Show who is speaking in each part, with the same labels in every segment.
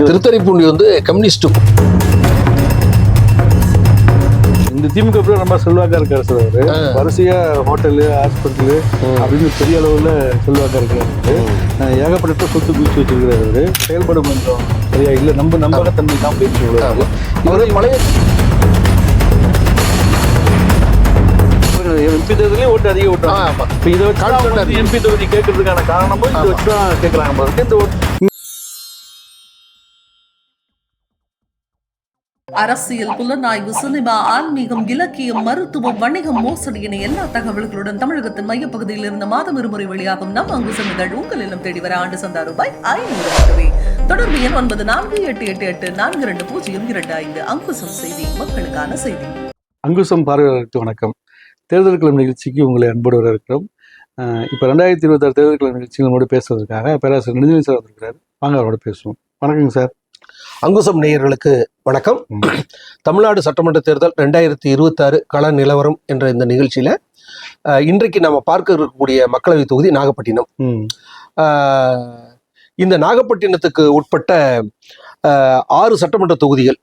Speaker 1: திருத்தறிப்பூண்டி வந்து கம்யூனிஸ்ட்
Speaker 2: இந்த திமுக ரொம்ப செல்வாக்கா இருக்காரு சார் அவரு. வரிசையா ஹோட்டலு ஹாஸ்பிட்டலு அப்படின்னு பெரிய அளவுல செல்வாக்கா இருக்காரு அவரு. ஏகப்பட்ட சொத்து குவிச்சு வச்சிருக்கிறாரு அவரு. செயல்பட கொஞ்சம் சரியா இல்ல. நம்ம நம்பகத்தன்மை தான் போயிடுச்சு இவ்வளவு.
Speaker 1: இவர் பழைய
Speaker 2: எம்பி தேர்தலையும் ஓட்டு அதிக ஓட்டு. இப்போ இதை. எம்பி தொகுதி கேட்கறதுக்கான காரணமும் இதை வச்சு தான் கேட்கறாங்க இந்த ஓட்டு
Speaker 3: அரசியல் புலனாய்வு சினிமா ஆன்மீகம் இலக்கியம் மருத்துவம் வணிகம் மோசடி என எல்லா தகவல்களுடன் தமிழகத்தின் மையப்பகுதியில் இருந்த மாதம் இருமுறை வெளியாகும் நம் அங்கு சென்றுகள் உங்கள் இல்லம் தேடி வர ஆண்டு சந்தா ரூபாய் ஐநூறு மட்டுமே. தொடர்பு எண் ஒன்பது நான்கு எட்டு எட்டு எட்டு நான்கு ரெண்டு பூஜ்ஜியம் இரண்டு ஐந்து. அங்குசம் செய்தி மக்களுக்கான செய்தி.
Speaker 2: அங்குசம் பார்வையாளருக்கு வணக்கம். தேர்தல் கிளம் நிகழ்ச்சிக்கு உங்களை அன்போடு வரவேற்கிறோம். அஹ் இப்போ ரெண்டாயிரத்தி இருபத்தாறு தேர்தல் கிளம் நிகழ்ச்சி நம்மளோட பேசுவதற்காக பேராசிரியர் நெடுஞ்சலி சார் வந்திருக்கிறார். வாங்க அவரோட பேசுவோம். வணக்கங்க சார்.
Speaker 1: அங்குசம் நேயர்களுக்கு வணக்கம். தமிழ்நாடு சட்டமன்ற தேர்தல் ரெண்டாயிரத்தி இருபத்தாறு கள நிலவரம் என்ற இந்த நிகழ்ச்சியில இன்றைக்கு நம்ம பார்க்க இருக்கக்கூடிய மக்களவை தொகுதி நாகப்பட்டினம். இந்த நாகப்பட்டினத்துக்கு உட்பட்ட ஆறு சட்டமன்ற தொகுதிகள்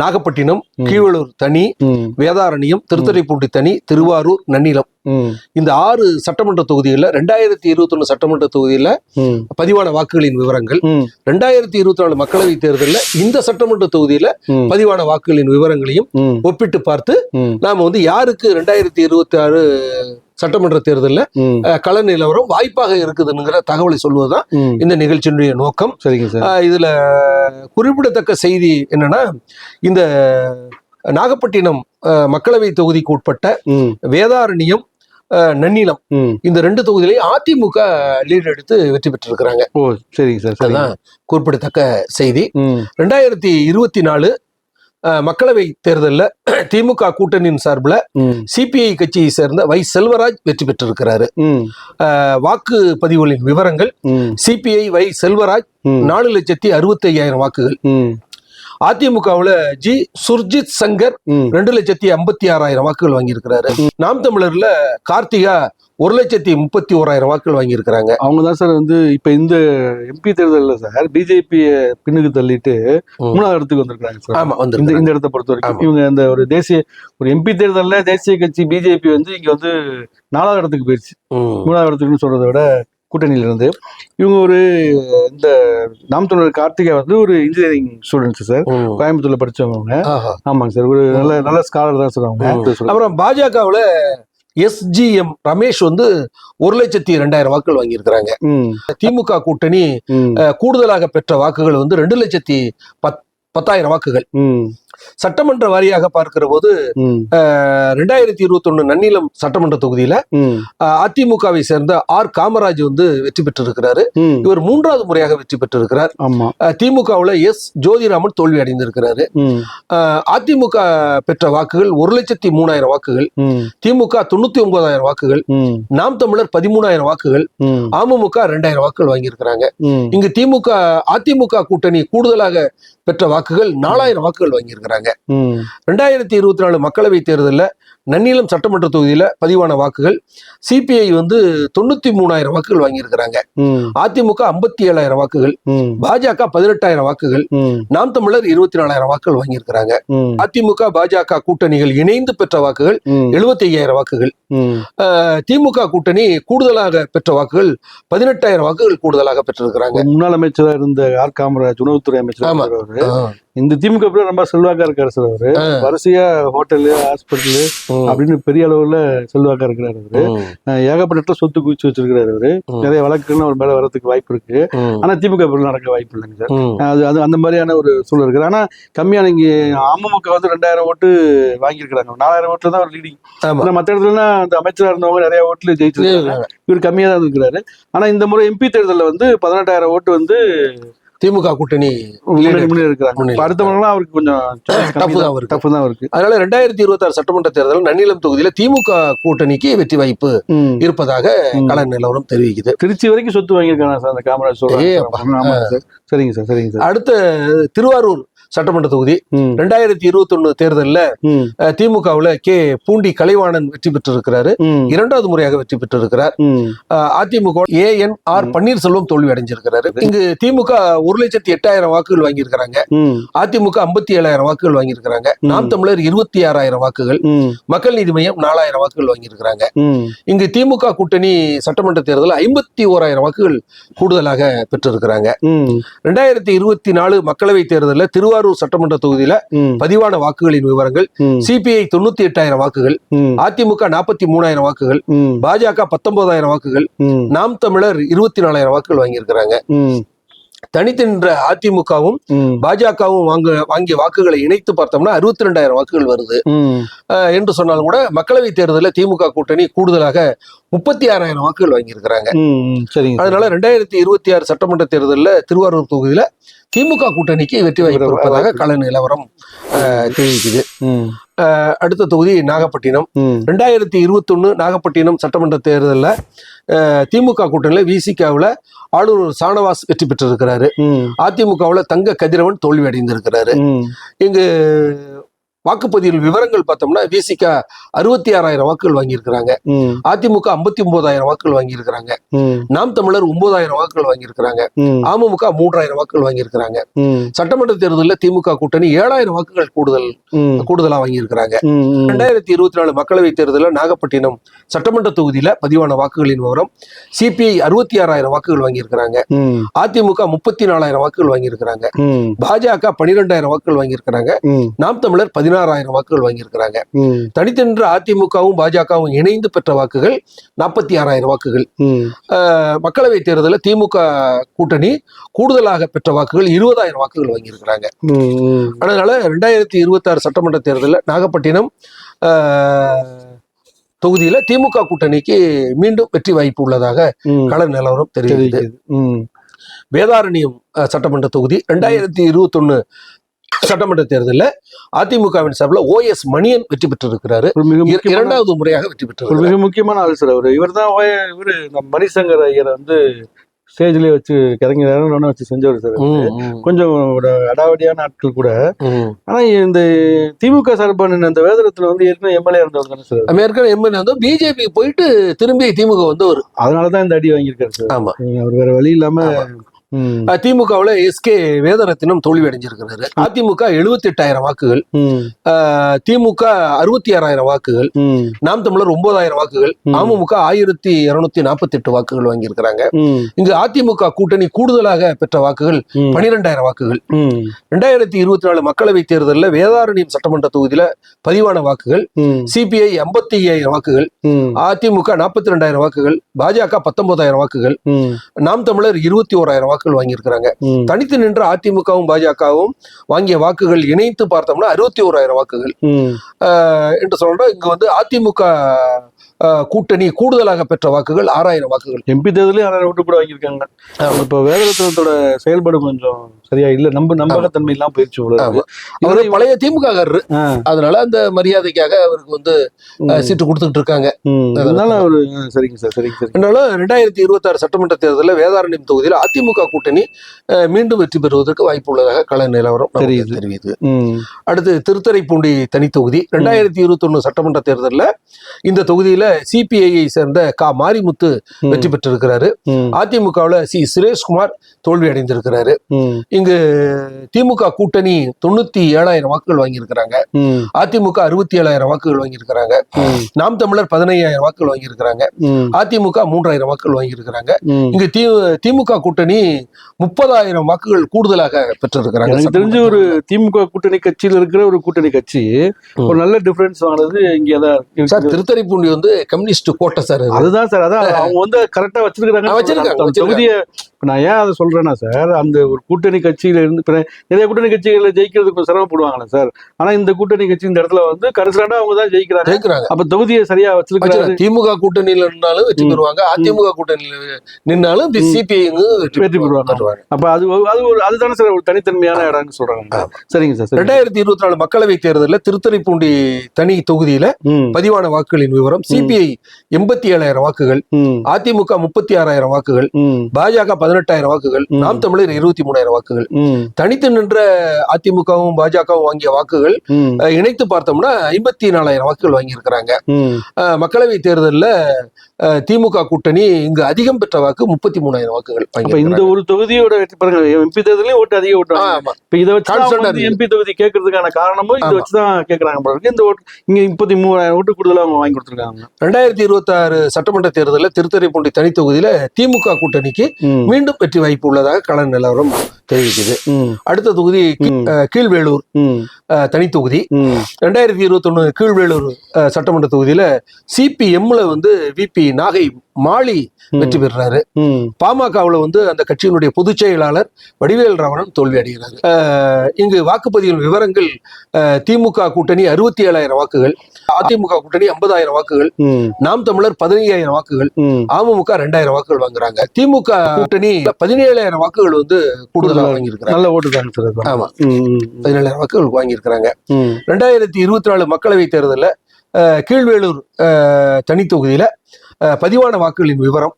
Speaker 1: நாகப்பட்டினம். கீவளூர் தனி வேதாரண்யம் திருத்துறைப்பூண்டி தனி திருவாரூர் நன்னிலம். இந்த ஆறு சட்டமன்ற தொகுதிகளில் ரெண்டாயிரத்தி இருபத்தொன்னு சட்டமன்ற தொகுதியில் பதிவான வாக்குகளின் விவரங்கள். ரெண்டாயிரத்தி இருபத்தி நாலு மக்களவை தேர்தலில் இந்த சட்டமன்ற தொகுதியில பதிவான வாக்குகளின் விவரங்களையும் ஒப்பிட்டு பார்த்து நாம வந்து யாருக்கு ரெண்டாயிரத்தி இருபத்தி ஆறு சட்டமன்ற தேர்தலில் கள நிலவரம் வாய்ப்பாக இருக்குதுங்கிற தகவலை சொல்வதுதான் இந்த நிகழ்ச்சியினுடைய நோக்கம்.
Speaker 2: சரிங்க சார்.
Speaker 1: இதுல குறிப்பிடத்தக்க செய்தி என்னன்னா இந்த நாகப்பட்டினம் மக்களவை தொகுதிக்கு உட்பட்ட வேதாரண்யம் நன்னிலம் இந்த ரெண்டு தொகுதியிலையும் அதிமுக லீட் எடுத்து வெற்றி பெற்றிருக்கிறாங்க.
Speaker 2: ஓ சரிங்க சார்
Speaker 1: அதுதான் குறிப்பிடத்தக்க செய்தி. ரெண்டாயிரத்தி இருபத்தி நாலு மக்களவை தேர்தலில் திமுக கூட்டணியின் சார்பில் சிபிஐ கட்சியை சேர்ந்த வை செல்வராஜ் வெற்றி பெற்றிருக்கிறாரு. வாக்கு பதிவுகளின் விவரங்கள் சிபிஐ வை செல்வராஜ் நாலு லட்சத்தி அறுபத்தி ஐயாயிரம் வாக்குகள். அதிமுகவுல ஜி சுர்ஜித் சங்கர் ரெண்டு லட்சத்தி ஐம்பத்தி ஆறாயிரம் வாக்குகள் வாங்கியிருக்கிறாரு. நாம் தமிழர்ல கார்த்திகா ஒரு லட்சத்தி முப்பத்தி ஓராயிரம் வாக்குகள் வாங்கியிருக்கிறாங்க.
Speaker 2: அவங்க தான் சார் வந்து இப்ப இந்த எம்பி தேர்தலில் சார் பிஜேபியை பின்னுக்கு தள்ளிட்டு. மூணாவது இடத்துக்கு வந்திருக்காங்க சார்.
Speaker 1: ஆமா
Speaker 2: இந்த
Speaker 1: வந்து
Speaker 2: இந்த இடத்தை பொறுத்த வரைக்கும். இவங்க இந்த ஒரு தேசிய ஒரு எம்பி தேர்தலில் தேசிய கட்சி பிஜேபி வந்து இங்க வந்து நாலாவது இடத்துக்கு போயிடுச்சு மூணாவது இடத்துக்குன்னு சொல்றதை விட கூட்டணியில இருந்து இவங்க ஒரு இந்த நாம் தமிழர் கார்த்திகா வந்து ஒரு இன்ஜினியரிங் ஸ்டூடெண்ட்ஸ் சார். கோயம்புத்தூர்ல படிச்சவங்க. ஆமாங்க சார். ஒரு நல்ல நல்ல ஸ்காலர் தான் சார் அவங்க.
Speaker 1: அப்புறம் பாஜகவுல எஸ்ஜிஎம் ரமேஷ் வந்து ஒரு லட்சத்தி ரெண்டாயிரம் வாக்குகள் வாங்கியிருக்கிறாங்க. திமுக கூட்டணி கூடுதலாக பெற்ற வாக்குகள் வந்து ரெண்டு லட்சத்தி பத் பத்தாயிரம் வாக்குகள்.
Speaker 2: ம்.
Speaker 1: சட்டமன்ற வாரியாக பார்க்கிற போது ரெண்டாயிரத்தி இருபத்தொன்னு நன்னிலம் சட்டமன்ற தொகுதியில அதிமுகவை சேர்ந்த ஆர். காமராஜ் வந்து வெற்றி பெற்றிருக்கிறாரு. இவர் மூன்றாவது முறையாக வெற்றி பெற்றிருக்கிறார். திமுகவுல எஸ். ஜோதிராமன் தோல்வி அடைந்திருக்கிறாரு. அதிமுக பெற்ற வாக்குகள் ஒரு லட்சத்தி மூணாயிரம் வாக்குகள். திமுக தொண்ணூத்தி ஒன்பதாயிரம் வாக்குகள் நாம் தமிழர் பதிமூணாயிரம் வாக்குகள். அமமுக ரெண்டாயிரம் வாக்குகள் வாங்கியிருக்கிறாங்க. இங்கு திமுக அதிமுக கூட்டணி கூடுதலாக பெற்ற வாக்குகள் நாலாயிரம் வாக்குகள் வாங்கியிருக்கிறாங்க.
Speaker 2: ம்.
Speaker 1: ரெண்டாயிரத்தி இருபத்தி நாலு மக்களவை தேர்தலில் நன்னிலம் சட்டமன்ற தொகுதியில பதிவான வாக்குகள். சிபிஐ வந்து தொண்ணூத்தி மூணாயிரம் வாக்குகள் வாங்கியிருக்கிறாங்க. அதிமுக ஐம்பத்தி ஏழாயிரம் வாக்குகள். பாஜக பதினெட்டாயிரம் வாக்குகள். நாம் தமிழர் இருபத்தி நாலாயிரம் வாக்குகள் வாங்கியிருக்கிறாங்க. அதிமுக பாஜக கூட்டணிகள் இணைந்து பெற்ற வாக்குகள் எழுபத்தி ஐயாயிரம் வாக்குகள். திமுக கூட்டணி கூடுதலாக பெற்ற வாக்குகள் பதினெட்டாயிரம் வாக்குகள் கூடுதலாக பெற்றிருக்கிறாங்க.
Speaker 2: முன்னாள் அமைச்சரா இருந்த ஆர். காமராஜ் உணவுத்துறை அமைச்சர் இந்த திமுக ரொம்ப செல்வாக்கா இருக்காரு சார் அவரு. வரிசையா ஹோட்டலு ஹாஸ்பிட்டலு. அப்படின்னு பெரிய அளவுல செல்வாக்கா இருக்கிறாரு அவரு. ஏகப்பட்ட சொத்து குவிச்சு வச்சிருக்கிறாரு அவரு. நிறைய வழக்குகள் அவர் மேல வரதுக்கு வாய்ப்பு இருக்கு. ஆனா திமுக நடக்க வாய்ப்பு இல்லைங்க சார். அது அது அந்த மாதிரியான ஒரு சூழல் இருக்குது ஆனா கம்மியான இங்க அமமுக வந்து ரெண்டாயிரம் ஓட்டு வாங்கியிருக்கிறாங்க. நாலாயிரம் ஓட்டுல தான் ஒரு லீடிங் மத்த இடத்துல அந்த அமைச்சரா இருந்தவங்க நிறைய ஓட்டுல ஜெயிச்சிருக்காங்க. இவர் கம்மியா தான் இருக்கிறாரு ஆனா இந்த முறை எம்பி தேர்தல்ல வந்து பதினெட்டாயிரம் ஓட்டு வந்து
Speaker 1: திமுக கூட்டணி
Speaker 2: அடுத்தவங்கலாம் அவருக்கு கொஞ்சம்
Speaker 1: Tough தான் இருக்கு.
Speaker 2: டஃப் தான் இருக்கு
Speaker 1: அதனால ரெண்டாயிரத்தி இருபத்தி ஆறு சட்டமன்ற தேர்தல் நன்னிலம் தொகுதியில திமுக கூட்டணிக்கு வெற்றி வாய்ப்பு. இருப்பதாக. கள நிலவரம் தெரிவிக்குது.
Speaker 2: திருச்சி வரைக்கும் சொத்து வாங்கியிருக்காங்க சார்? அந்த காமராஜ் சரிங்க சார் சரிங்க சார்.
Speaker 1: அடுத்த திருவாரூர் சட்டமன்ற தொகுதி. ரெண்டாயிரத்தி இருபத்தி ஒண்ணு தேர்தலில் திமுகவுல கே. பூண்டி கலைவாணன் வெற்றி பெற்றிருக்கிறாரு. இரண்டாவது முறையாக வெற்றி பெற்றிருக்கிறார். அதிமுக ஏ. என். ஆர். பன்னீர்செல்வம் தோல்வி அடைஞ்சிருக்கிறாரு. இங்கு திமுக ஒரு லட்சத்தி எட்டாயிரம் வாக்குகள் வாங்கியிருக்கிறாங்க. அதிமுக ஐம்பத்தி ஏழாயிரம் வாக்குகள் வாங்கியிருக்கிறாங்க. நாம் தமிழர் இருபத்தி ஆறாயிரம் வாக்குகள் மக்கள் நீதி மையம் நாலாயிரம் வாக்குகள் வாங்கியிருக்கிறாங்க. இங்கு திமுக கூட்டணி சட்டமன்ற தேர்தலில் ஐம்பத்தி ஓராயிரம் வாக்குகள் கூடுதலாக பெற்றிருக்கிறாங்க. ரெண்டாயிரத்தி இருபத்தி நாலு மக்களவை தேர்தலில் திருவாரூர் சட்டமன்ற தொகுதியில பதிவான வாக்குகளின் விவரங்கள் சிபிஐ தொண்ணூத்தி எட்டாயிரம் வாக்குகள் அதிமுக நாற்பத்தி மூணாயிரம் வாக்குகள் பாஜக பத்தொன்பதாயிரம் வாக்குகள் நாம் தமிழர் இருபத்தி நாலாயிரம் வாக்குகள் வாங்கியிருக்கிறாங்க. தனித்து நின்ற அதிமுகவும் பாஜகவும் வாங்க வாங்கிய வாக்குகளை இணைத்து பார்த்தோம்னா அறுபத்தி ரெண்டாயிரம் வாக்குகள் வருது. என்று சொன்னாலும் கூட மக்களவை தேர்தலில் திமுக கூட்டணி கூடுதலாக முப்பத்தி ஆறாயிரம் வாக்குகள் வாங்கியிருக்கிறாங்க. அதனால ரெண்டாயிரத்தி இருபத்தி ஆறு சட்டமன்ற தேர்தலில் திருவாரூர் தொகுதியில திமுக கூட்டணிக்கு வெற்றி வாய்ப்பு இருப்பதாக கள நிலவரம் தெரிவிக்குது. அடுத்த தொகுதி நாகப்பட்டினம். ரெண்டாயிரத்தி இருபத்தொன்னு நாகப்பட்டினம் சட்டமன்ற தேர்தலில் திமுக கூட்டணியில் விசிகாவில் ஆளுநர் சானவாஸ் வெற்றி பெற்றிருக்கிறாரு. அதிமுகவில் தங்க கதிரவன் தோல்வி அடைந்திருக்கிறாரு இங்கு வாக்குப்பதிவில் விவரங்கள் பார்த்தோம்னா விசிக அறுபத்தி ஆறாயிரம் வாக்குகள் வாங்கியிருக்கிறாங்க. அதிமுக ஐம்பத்தி ஒன்பதாயிரம் வாக்குகள் வாங்கியிருக்கிறாங்க. நாம் தமிழர் ஒன்பதாயிரம் வாக்குகள் வாங்கியிருக்கிறாங்க. அமமுக மூன்றாயிரம் வாக்குகள் வாங்கியிருக்கிறாங்க. சட்டமன்ற தேர்தலில் திமுக கூட்டணி ஏழாயிரம் வாக்குகள் கூடுதல் கூடுதலா வாங்கியிருக்கிறாங்க. ரெண்டாயிரத்தி இருபத்தி நாலு மக்களவைத் தேர்தலில் நாகப்பட்டினம் சட்டமன்ற தொகுதியில பதிவான வாக்குகளின் விவரம் சிபிஐ அறுபத்தி ஆறாயிரம் வாக்குகள் வாங்கியிருக்கிறாங்க. அதிமுக முப்பத்தி நாலாயிரம் வாக்குகள் வாங்கியிருக்கிறாங்க. பாஜக பனிரெண்டாயிரம் வாக்குகள் வாங்கியிருக்கிறாங்க. நாம் தமிழர் பதினாறாயிரம் வாக்குகள் வாங்கியிருக்கிறாங்க. தனித்தென்ற அதிமுகவும் பாஜகவும் இணைந்து பெற்ற வாக்குகள் நாற்பத்தி ஆறாயிரம் வாக்குகள்.
Speaker 2: ம்,
Speaker 1: அஹ், மக்களவைத் தேர்தலில் திமுக கூட்டணி கூடுதலாக பெற்ற வாக்குகள் இருபதாயிரம் வாக்குகள் வாங்கியிருக்கிறாங்க. அதனால ரெண்டாயிரத்தி இருபத்தாறு சட்டமன்ற தேர்தலில் நாகப்பட்டினம் தொகுதியில திமுக கூட்டணிக்கு மீண்டும் வெற்றி வாய்ப்பு உள்ளதாக கள நிலவரம்.
Speaker 2: ம்,
Speaker 1: வேதாரண்யம் சட்டமன்ற தொகுதி ரெண்டாயிரத்தி இருபத்தொன்னு சட்டமன்ற தேர்தலில் அதிமுகவின் சார்பில் ஓஎஸ் மணியன் வெற்றி பெற்றிருக்கிறாரு. இரண்டாவது முறையாக வெற்றி பெற்றிருக்கிறார்
Speaker 2: மிக முக்கியமான ஆள் சார் அவரு. இவர் தான் இவரு நம்ம மணிசங்கர் ஐயரை வந்து ஸ்டேஜ்லயே வச்சு கிறங்கிறாரு வச்சு செஞ்சவர் சார் கொஞ்சம் ஒரு அடாவடியான ஆட்கள் கூட. ஆனா இந்த திமுக சார்பான அந்த வேதனத்துல வந்து ஏற்கனவே எம்எல்ஏ இருந்தவர் தானே சார்?
Speaker 1: அமெரிக்கன் எம்எல்ஏ வந்து பிஜேபி போயிட்டு திரும்பி திமுக வந்து ஒரு
Speaker 2: அதனாலதான் இந்த அடி வாங்கியிருக்காரு சார்.
Speaker 1: ஆமா.
Speaker 2: அவர் வேற வழி இல்லாம
Speaker 1: திமுகவில் எஸ்கே வேதரத்தினம் தோல்வி அடைஞ்சிருக்கிறாரு அதிமுக எழுபத்தி எட்டாயிரம் வாக்குகள் திமுக அறுபத்தி ஆறாயிரம் வாக்குகள் நாம் தமிழர் ஒன்பதாயிரம் வாக்குகள். அமமுக ஆயிரத்தி இருநூத்தி நாற்பத்தி எட்டு வாக்குகள் வாங்கியிருக்கிறாங்க. இங்கு அதிமுக கூட்டணி கூடுதலாக பெற்ற வாக்குகள் பனிரெண்டாயிரம் வாக்குகள். ரெண்டாயிரத்தி இருபத்தி நாலு மக்களவைத் தேர்தலில் வேதாரண்யம் சட்டமன்ற தொகுதியில பதிவான வாக்குகள். சிபிஐ ஐம்பத்தி ஐயாயிரம் வாக்குகள் அதிமுக நாற்பத்தி ரெண்டாயிரம் வாக்குகள். பாஜக பத்தொன்பதாயிரம் வாக்குகள். நாம் தமிழர் இருபத்தி ஓராயிரம் வாக்குகள். வாங்கியிருக்கிறாங்க.
Speaker 2: ம்,
Speaker 1: தனித்து நின்ற அதிமுகவும் பாஜகவும் வாங்கிய வாக்குகள் இணைத்து பார்த்தோம்னா அறுபத்தி ஓராயிரம் வாக்குகள். என்று சொல்றோம் இங்க வந்து அதிமுக கூட்டணி கூடுதலாக பெற்ற வாக்குகள் ஆறாயிரம் வாக்குகள்.
Speaker 2: எம்பி தேர்தலையும் யாரும் விட்டு கூட வாங்கியிருக்காங்க. இப்போ வேதரத்னத்தோட செயல்பாடு கொஞ்சம் சரியா இல்ல. நம்ப நம்பகத்தன்மை எல்லாம் போயிடுச்சு.
Speaker 1: அவரு பழைய திமுக அதனால அந்த மரியாதைக்காக அவருக்கு வந்து சீட்டு கொடுத்துட்டு இருக்காங்க.
Speaker 2: அதனால அவரு சரிங்க சார் சரிங்க சார்.
Speaker 1: அதனால ரெண்டாயிரத்தி இருபத்தாறு சட்டமன்ற தேர்தலில் வேதாரண்யம் தொகுதியில் அதிமுக கூட்டணி மீண்டும் வெற்றி பெறுவதற்கு வாய்ப்பு உள்ளதாக கள நிலவரம்
Speaker 2: தெரியுது.
Speaker 1: தெரிவிது
Speaker 2: ம்,
Speaker 1: அடுத்து திருத்துறைப்பூண்டி தனி தொகுதி ரெண்டாயிரத்தி இருபத்தொன்னு சட்டமன்ற தேர்தலில் இந்த தொகுதியில சிபிஐயை சேர்ந்த கா மாரிமுத்து வெற்றி பெற்றிருக்கிறாரு. அதிமுகவில் சி சுரேஷ்குமார் தோல்வி அடைந்திருக்கிறாரு. இங்கு திமுக கூட்டணி தொண்ணூத்தி ஏழாயிரம் வாக்குகள் வாங்கியிருக்கிறாங்க. அதிமுக அறுபத்தி ஏழாயிரம் வாக்குகள் வாங்கியிருக்கிறாங்க. நாம் தமிழர் பதினையாயிரம் வாக்குகள் வாங்கியிருக்கிறாங்க. அதிமுக மூன்றாயிரம் வாக்குகள் வாங்கியிருக்கிறாங்க. இங்கு தி திமுக கூட்டணி முப்பதாயிரம் வாக்குகள் கூடுதலாக பெற்றிருக்கிறாங்க.
Speaker 2: எனக்கு தெரிஞ்ச ஒரு திமுக கூட்டணி கட்சியில இருக்கிற ஒரு கூட்டணி கட்சி. ஒரு நல்ல டிஃபரன்ஸ் வாங்கினது இங்கதான்
Speaker 1: சார்
Speaker 2: இருக்கு.
Speaker 1: திருத்தறைப்பூண்டி வந்து கம்யூனிஸ்ட் கோட்டை சார் அது.
Speaker 2: அதுதான் சார் அதான் அவங்க வந்து கரெக்டா வச்சிருக்காங்க
Speaker 1: வச்சிருக்காங்க.
Speaker 2: தொகுதியை நான் ஏன் அதை சொல்றேன்னா சார் அந்த ஒரு கூட்டணி கட்சியில இருந்து நிறைய கூட்டணி கட்சிகளை ஜெயிக்கிறதுக்கு கொஞ்சம் சிரமப்படுவாங்களே சார் ஆனா இந்த கூட்டணி கட்சி இந்த இடத்துல வந்து கடைசியாண்டா அவங்க தான் ஜெயிக்கிறாங்க
Speaker 1: ஜெயிக்கிறாங்க
Speaker 2: அப்ப தொகுதியை சரியா
Speaker 1: வச்சிருக்காங்க. திமுக கூட்டணியில நின்னாலும் வெற்றி. பெறுவாங்க அதிமுக கூட்டணியில நின்னாலும். சிபிஐ
Speaker 2: வெற்றி பெறுவாங்க. அப்ப அது அது ஒரு அதுதானே சார் ஒரு தனித்தன்மையான இடம்னு சொல்றாங்க சரிங்க சார்.
Speaker 1: ரெண்டாயிரத்தி இருபத்தி நாலு மக்களவை தேர்தலில் திருத்துறைப்பூண்டி தனி தொகுதியில பதிவான வாக்குகளின் விவரம் சிபி சிபிஐ எண்பத்தி ஏழாயிரம் வாக்குகள் அதிமுக முப்பத்தி ஆறாயிரம் வாக்குகள் பாஜக பதினெட்டாயிரம் வாக்குகள். நாம் தமிழர் இருபத்தி மூணாயிரம் வாக்குகள். தனித்து நின்ற அதிமுகவும் பாஜகவும் வாங்கிய வாக்குகள் இணைத்து பார்த்தோம்னா ஐம்பத்தி நாலாயிரம் வாக்குகள் வாங்கியிருக்கிறாங்க. மக்களவை தேர்தலில் திமுக கூட்டணி இங்கு அதிகம் பெற்ற வாக்கு முப்பத்தி மூணாயிரம் வாக்குகள்
Speaker 2: இந்த. ஒரு தொகுதியோட வெற்றி பாருங்க எம்பி தேர்தலையும் ஓட்டு இப்ப இதை வச்சு வந்து
Speaker 1: இருக்கு.
Speaker 2: எம்பி தொகுதி கேட்கறதுக்கான காரணமும் இதை. வச்சுதான் இருக்கு. இந்த ஓட்டு இங்க முப்பத்தி மூவாயிரம் ஓட்டு கூடுதலா அவங்க வாங்கி கொடுத்துருக்காங்க.
Speaker 1: ரெண்டாயிரத்தி இருபத்தி ஆறு சட்டமன்ற தேர்தலில் திருத்துறைப்பூண்டி தனி தொகுதியில திமுக கூட்டணிக்கு மீண்டும் வெற்றி வாய்ப்பு உள்ளதாக கள நிலவரம். தெரிவிக்குது. அடுத்த தொகுதி கீ-
Speaker 2: ம்,
Speaker 1: அஹ், கீழ்வேளூர்
Speaker 2: ம்,
Speaker 1: அஹ், தனி தொகுதி
Speaker 2: ம்,
Speaker 1: ரெண்டாயிரத்தி இருபத்தொன்னு கீழ்வேளூர் அஹ், சட்டமன்ற தொகுதியில சிபிஎம்ல வந்து விபி நாகை மாலி வெற்றி பெறுறாரு. பாமகவுல வந்து அந்த கட்சியினுடைய பொதுச் செயலாளர் வடிவேல் ராவணன் தோல்வி அடைகிறார். இங்கு வாக்குப்பதிவு விவரங்கள் திமுக கூட்டணி அறுபத்தி ஏழாயிரம் வாக்குகள் அதிமுக கூட்டணி ஐம்பதாயிரம் வாக்குகள் நாம் தமிழர் பதினையாயிரம் வாக்குகள். அமமுக ரெண்டாயிரம் வாக்குகள் வாங்குறாங்க. திமுக கூட்டணி பதினேழாயிரம் வாக்குகள் வந்து கூடுதலாக வாங்கியிருக்கிறாங்க.
Speaker 2: நல்ல ஓட்டு.
Speaker 1: ஆமா. பதினேழாயிரம் வாக்குகள் வாங்கியிருக்கிறாங்க. ரெண்டாயிரத்தி இருபத்தி நாலு மக்களவை தேர்தலில் கீழ்வேளூர் அஹ், தனி தொகுதியில பதிவான வாக்குகளின் விவரம்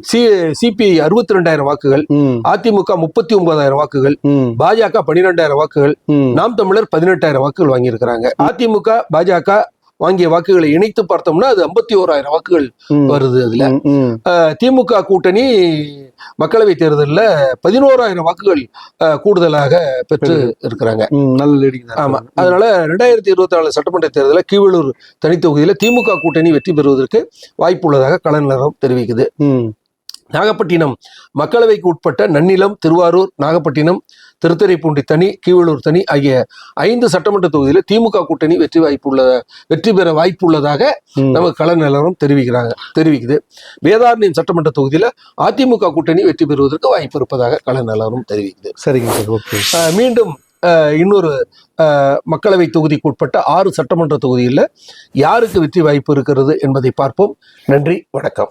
Speaker 1: சி சிபிஐ அறுபத்தி ரெண்டாயிரம் வாக்குகள் அதிமுக முப்பத்தி ஒன்பதாயிரம் வாக்குகள் பாஜக பன்னிரெண்டாயிரம் வாக்குகள். நாம் தமிழர் பதினெட்டாயிரம் வாக்குகள் வாங்கியிருக்கிறாங்க. அதிமுக பாஜக வாங்கிய வாக்குகளை இணைத்து பார்த்தோம்னா அது ஐம்பத்தி ஓராயிரம் வாக்குகள் வருது அதுல. திமுக கூட்டணி மக்களவை தேர்தலில் பதினோராயிரம் வாக்குகள் கூடுதலாக பெற்று இருக்கிறாங்க.
Speaker 2: நல்ல லீடிங்
Speaker 1: ஆமா. அதனால ரெண்டாயிரத்தி இருபத்தி நாலு சட்டமன்ற தேர்தலில் கீவளூர் தனி தொகுதியில திமுக கூட்டணி வெற்றி பெறுவதற்கு வாய்ப்பு உள்ளதாக கள நிலவரம் தெரிவிக்குது நாகப்பட்டினம் மக்களவைக்கு உட்பட்ட நன்னிலம் திருவாரூர் நாகப்பட்டினம் திருத்துறைப்பூண்டி தனி கீவளூர் தனி ஆகிய ஐந்து சட்டமன்ற தொகுதியில திமுக கூட்டணி வெற்றி வாய்ப்பு உள்ள வெற்றி பெற வாய்ப்பு உள்ளதாக. நமக்கு கள நிலவரம் தெரிவிக்கிறாங்க தெரிவிக்குது. வேதாரண்யம் சட்டமன்ற தொகுதியில அதிமுக கூட்டணி வெற்றி பெறுவதற்கு வாய்ப்பு இருப்பதாக கள நிலவரம் தெரிவிக்குது.
Speaker 2: சரிங்க சார் ஓகே.
Speaker 1: மீண்டும் இன்னொரு மக்களவை தொகுதிக்கு உட்பட்ட ஆறு சட்டமன்ற தொகுதியில் யாருக்கு வெற்றி வாய்ப்பு இருக்கிறது என்பதை பார்ப்போம். நன்றி வணக்கம்.